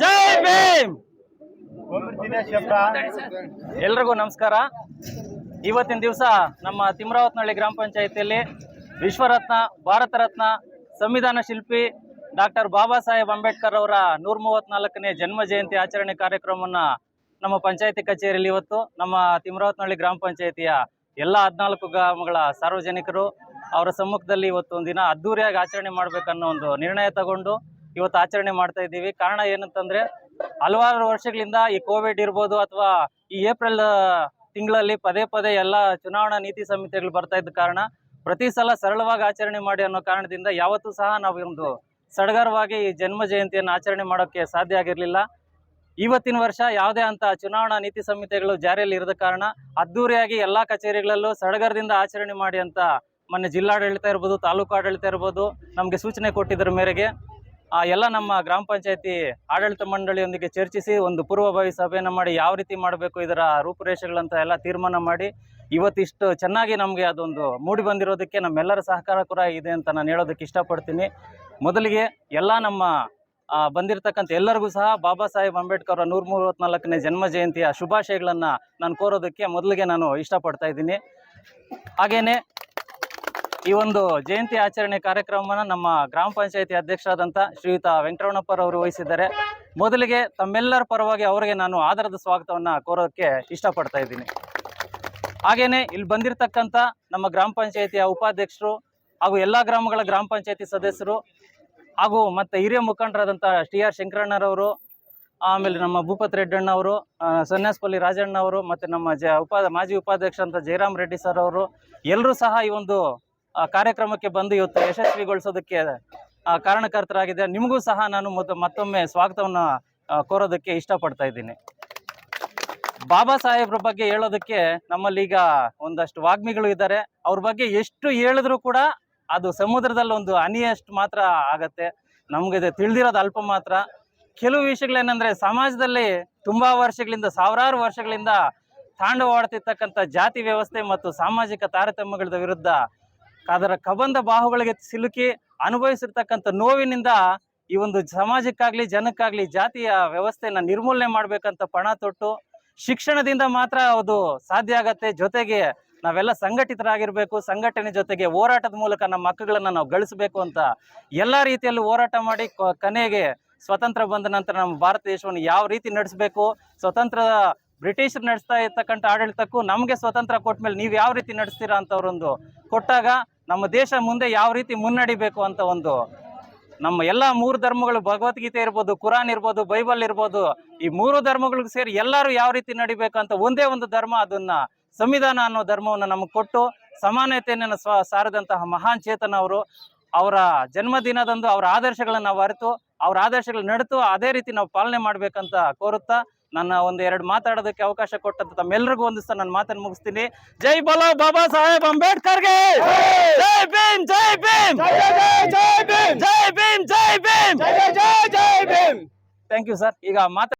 ಜೈ ಭೀಮ್! ಎಲ್ರಿಗೂ ನಮಸ್ಕಾರ. ಇವತ್ತಿನ ದಿವಸ ನಮ್ಮ ತಿಮ್ರಾವತ್ನಹಳ್ಳಿ ಗ್ರಾಮ ಪಂಚಾಯಿತಿಯಲ್ಲಿ ವಿಶ್ವರತ್ನ ಭಾರತ ರತ್ನ ಸಂವಿಧಾನ ಶಿಲ್ಪಿ ಡಾಕ್ಟರ್ ಬಾಬಾ ಸಾಹೇಬ್ ಅಂಬೇಡ್ಕರ್ ಅವರ ನೂರ ಮೂವತ್ನಾಲ್ಕನೇ ಜನ್ಮ ಜಯಂತಿ ಆಚರಣೆ ಕಾರ್ಯಕ್ರಮವನ್ನು ನಮ್ಮ ಪಂಚಾಯತಿ ಕಚೇರಿಯಲ್ಲಿ ಇವತ್ತು ನಮ್ಮ ತಿಮ್ರಾವತ್ನಹಳ್ಳಿ ಗ್ರಾಮ ಪಂಚಾಯತಿಯ ಎಲ್ಲ ಹದಿನಾಲ್ಕು ಗ್ರಾಮಗಳ ಸಾರ್ವಜನಿಕರು ಅವರ ಸಮ್ಮುಖದಲ್ಲಿ ಇವತ್ತು ಒಂದಿನ ಅದ್ದೂರಿಯಾಗಿ ಆಚರಣೆ ಮಾಡ್ಬೇಕನ್ನೋ ಒಂದು ನಿರ್ಣಯ ತಗೊಂಡು ಇವತ್ತು ಆಚರಣೆ ಮಾಡ್ತಾ ಇದ್ದೀವಿ. ಕಾರಣ ಏನಂತಂದ್ರೆ, ಹಲವಾರು ವರ್ಷಗಳಿಂದ ಈ ಕೋವಿಡ್ ಇರ್ಬೋದು ಅಥವಾ ಈ ಏಪ್ರಿಲ್ ತಿಂಗಳಲ್ಲಿ ಪದೇ ಪದೇ ಎಲ್ಲ ಚುನಾವಣಾ ನೀತಿ ಸಂಹಿತೆಗಳು ಬರ್ತಾ ಇದ್ದ ಕಾರಣ, ಪ್ರತಿ ಸಲ ಸರಳವಾಗಿ ಆಚರಣೆ ಮಾಡಿ ಅನ್ನೋ ಕಾರಣದಿಂದ ಯಾವತ್ತೂ ಸಹ ನಾವು ಒಂದು ಸಡಗರವಾಗಿ ಈ ಜನ್ಮ ಜಯಂತಿಯನ್ನು ಆಚರಣೆ ಮಾಡೋಕ್ಕೆ ಸಾಧ್ಯ ಆಗಿರಲಿಲ್ಲ. ಇವತ್ತಿನ ವರ್ಷ ಯಾವುದೇ ಅಂತ ಚುನಾವಣಾ ನೀತಿ ಸಂಹಿತೆಗಳು ಜಾರಿಯಲ್ಲಿ ಇರದ ಕಾರಣ, ಅದ್ದೂರಿಯಾಗಿ ಎಲ್ಲ ಕಚೇರಿಗಳಲ್ಲೂ ಸಡಗರದಿಂದ ಆಚರಣೆ ಮಾಡಿ ಅಂತ ಮೊನ್ನೆ ಜಿಲ್ಲಾಡಳಿತ ಇರ್ಬೋದು, ತಾಲೂಕು ಆಡಳಿತ ಇರ್ಬೋದು, ನಮಗೆ ಸೂಚನೆ ಕೊಟ್ಟಿದ್ದರ ಮೇರೆಗೆ. ಆ ಎಲ್ಲ ನಮ್ಮ ಗ್ರಾಮ ಪಂಚಾಯತಿ ಆಡಳಿತ ಮಂಡಳಿಯೊಂದಿಗೆ ಚರ್ಚಿಸಿ ಒಂದು ಪೂರ್ವಭಾವಿ ಸಭೆಯನ್ನು ಮಾಡಿ ಯಾವ ರೀತಿ ಮಾಡಬೇಕು, ಇದರ ರೂಪುರೇಷೆಗಳಂತ ಎಲ್ಲ ತೀರ್ಮಾನ ಮಾಡಿ ಇವತ್ತಿಷ್ಟು ಚೆನ್ನಾಗಿ ನಮಗೆ ಅದೊಂದು ಮೂಡಿ ಬಂದಿರೋದಕ್ಕೆ ನಮ್ಮೆಲ್ಲರ ಸಹಕಾರ ಕೂಡ ಇದೆ ಅಂತ ನಾನು ಹೇಳೋದಕ್ಕೆ ಇಷ್ಟಪಡ್ತೀನಿ. ಮೊದಲಿಗೆ ಎಲ್ಲ ನಮ್ಮ ಬಂದಿರತಕ್ಕಂಥ ಎಲ್ಲರಿಗೂ ಸಹ ಬಾಬಾ ಸಾಹೇಬ್ ಅಂಬೇಡ್ಕರ್ ಅವರ ನೂರ ಮೂವತ್ತ್ನಾಲ್ಕನೇ ಜನ್ಮ ಜಯಂತಿಯ ಶುಭಾಶಯಗಳನ್ನು ನಾನು ಕೋರೋದಕ್ಕೆ ಮೊದಲಿಗೆ ನಾನು ಇಷ್ಟಪಡ್ತಾ ಇದ್ದೀನಿ. ಹಾಗೇನೆ ಈ ಒಂದು ಜಯಂತಿ ಆಚರಣೆ ಕಾರ್ಯಕ್ರಮವನ್ನು ನಮ್ಮ ಗ್ರಾಮ ಪಂಚಾಯತಿ ಅಧ್ಯಕ್ಷರಾದಂಥ ಶ್ರೀಯುತ ವೆಂಕಟರಮಣಪ್ಪರವರು ವಹಿಸಿದ್ದಾರೆ. ಮೊದಲಿಗೆ ತಮ್ಮೆಲ್ಲರ ಪರವಾಗಿ ಅವರಿಗೆ ನಾನು ಆಧಾರದ ಸ್ವಾಗತವನ್ನು ಕೋರೋಕ್ಕೆ ಇಷ್ಟಪಡ್ತಾ ಇದ್ದೀನಿ. ಹಾಗೇನೆ ಇಲ್ಲಿ ಬಂದಿರತಕ್ಕಂಥ ನಮ್ಮ ಗ್ರಾಮ ಪಂಚಾಯತಿಯ ಉಪಾಧ್ಯಕ್ಷರು ಹಾಗೂ ಎಲ್ಲ ಗ್ರಾಮಗಳ ಗ್ರಾಮ ಪಂಚಾಯತಿ ಸದಸ್ಯರು ಹಾಗೂ ಮತ್ತೆ ಹಿರಿಯ ಮುಖಂಡರಾದಂಥ ಟಿ ಆರ್ ಶಂಕರಣ್ಣರವರು ಆಮೇಲೆ ನಮ್ಮ ಭೂಪತ್ ರೆಡ್ಡಣ್ಣ ಅವರು ಸನ್ಯಾಸಪಲ್ಲಿ ರಾಜಣ್ಣ ಅವರು, ಮತ್ತೆ ನಮ್ಮ ಜ ಉಪಾ, ಮಾಜಿ ಉಪಾಧ್ಯಕ್ಷ ಅಂತ ಜಯರಾಮ್ ರೆಡ್ಡಿ ಸರ್ ಅವರು ಎಲ್ಲರೂ ಸಹ ಈ ಒಂದು ಕಾರ್ಯಕ್ರಮಕ್ಕೆ ಬಂದು ಇವತ್ತು ಯಶಸ್ವಿಗೊಳಿಸೋದಕ್ಕೆ ಕಾರಣಕರ್ತರಾಗಿದೆ ನಿಮಗೂ ಸಹ ನಾನು ಮತ್ತೊಮ್ಮೆ ಸ್ವಾಗತವನ್ನು ಕೋರೋದಕ್ಕೆ ಇಷ್ಟಪಡ್ತಾ ಇದ್ದೀನಿ. ಬಾಬಾ ಸಾಹೇಬ್ರ ಬಗ್ಗೆ ಹೇಳೋದಕ್ಕೆ ನಮ್ಮಲ್ಲಿ ಈಗ ಒಂದಷ್ಟು ವಾಗ್ಮಿಗಳು ಇದ್ದಾರೆ. ಅವ್ರ ಬಗ್ಗೆ ಎಷ್ಟು ಹೇಳಿದ್ರು ಕೂಡ ಅದು ಸಮುದ್ರದಲ್ಲಿ ಒಂದು ಹನಿಯಷ್ಟು ಮಾತ್ರ ಆಗತ್ತೆ. ನಮ್ಗೆ ತಿಳಿದಿರೋದು ಅಲ್ಪ ಮಾತ್ರ. ಕೆಲವು ವಿಷಯಗಳೇನೆಂದರೆ ಸಮಾಜದಲ್ಲಿ ತುಂಬಾ ವರ್ಷಗಳಿಂದ, ಸಾವಿರಾರು ವರ್ಷಗಳಿಂದ ತಾಂಡವಾಡ್ತಿರ್ತಕ್ಕಂಥ ಜಾತಿ ವ್ಯವಸ್ಥೆ ಮತ್ತು ಸಾಮಾಜಿಕ ತಾರತಮ್ಯಗಳ ವಿರುದ್ಧ ಅದರ ಕಬಂಧ ಬಾಹುಗಳಿಗೆ ಸಿಲುಕಿ ಅನುಭವಿಸಿರ್ತಕ್ಕಂಥ ನೋವಿನಿಂದ ಈ ಒಂದು ಸಮಾಜಕ್ಕಾಗ್ಲಿ, ಜನಕ್ಕಾಗ್ಲಿ, ಜಾತಿಯ ವ್ಯವಸ್ಥೆಯನ್ನು ನಿರ್ಮೂಲನೆ ಮಾಡ್ಬೇಕಂತ ಪಣ ತೊಟ್ಟು ಶಿಕ್ಷಣದಿಂದ ಮಾತ್ರ ಅದು ಸಾಧ್ಯ ಆಗತ್ತೆ. ಜೊತೆಗೆ ನಾವೆಲ್ಲ ಸಂಘಟಿತರಾಗಿರ್ಬೇಕು, ಸಂಘಟನೆ ಜೊತೆಗೆ ಹೋರಾಟದ ಮೂಲಕ ನಮ್ಮ ಮಕ್ಕಳನ್ನು ನಾವು ಗಳಿಸಬೇಕು ಅಂತ ಎಲ್ಲ ರೀತಿಯಲ್ಲೂ ಹೋರಾಟ ಮಾಡಿ ಕೊನೆಗೆ ಸ್ವತಂತ್ರ ಬಂದ ನಂತರ ನಮ್ಮ ಭಾರತ ದೇಶವನ್ನು ಯಾವ ರೀತಿ ನಡೆಸಬೇಕು, ಸ್ವತಂತ್ರ ಬ್ರಿಟಿಷರು ನಡೆಸ್ತಾ ಇರ್ತಕ್ಕಂಥ ಆಡಳಿತಕ್ಕೂ ನಮಗೆ ಸ್ವತಂತ್ರ ಕೊಟ್ಟ ಮೇಲೆ ನೀವು ಯಾವ ರೀತಿ ನಡೆಸ್ತೀರಾ ಅಂತ ಅವರೊಂದು ಕೊಟ್ಟಾಗ ನಮ್ಮ ದೇಶ ಮುಂದೆ ಯಾವ ರೀತಿ ಮುನ್ನಡಿಬೇಕು ಅಂತ ಒಂದು ನಮ್ಮ ಎಲ್ಲ ಮೂರು ಧರ್ಮಗಳು, ಭಗವದ್ಗೀತೆ ಇರ್ಬೋದು, ಕುರಾನ್ ಇರ್ಬೋದು, ಬೈಬಲ್ ಇರ್ಬೋದು, ಈ ಮೂರು ಧರ್ಮಗಳಿಗೂ ಸೇರಿ ಎಲ್ಲರೂ ಯಾವ ರೀತಿ ನಡಿಬೇಕು ಅಂತ ಒಂದೇ ಒಂದು ಧರ್ಮ, ಅದನ್ನ ಸಂವಿಧಾನ ಅನ್ನೋ ಧರ್ಮವನ್ನು ನಮಗೆ ಕೊಟ್ಟು ಸಮಾನತೆಯನ್ನು ಸ್ವ, ಸಾರದಂತಹ ಮಹಾನ್ ಚೇತನ ಅವರು ಅವರ ಜನ್ಮದಿನದಂದು ಅವರ ಆದರ್ಶಗಳನ್ನು ನಾವು ಅರಿತು ಅವರ ಆದರ್ಶಗಳನ್ನ ನಡೆತು, ಅದೇ ರೀತಿ ನಾವು ಪಾಲನೆ ಮಾಡಬೇಕಂತ ಕೋರುತ್ತಾ ನನ್ನ ಒಂದು ಎರಡು ಮಾತಾಡೋದಕ್ಕೆ ಅವಕಾಶ ಕೊಟ್ಟಂತ ತಮ್ಮೆಲ್ಲರಿಗೂ ಒಂದು ಸಹ ನನ್ನ ಮಾತನ್ನು ಮುಗಿಸ್ತೀನಿ. ಜೈ ಬಲೋ ಬಾಬಾ ಸಾಹೇಬ್ ಅಂಬೇಡ್ಕರ್ಗೆ! ಜೈ ಭೀಮ್ ಜೈ ಭೀಮ್! ಜೈ ಭೀಮ್ ಜೈ ಭೀಮ್ ಜೈ ಭೀಮ್! ಥ್ಯಾಂಕ್ ಯು ಸರ್ ಈಗ ಮಾತಾ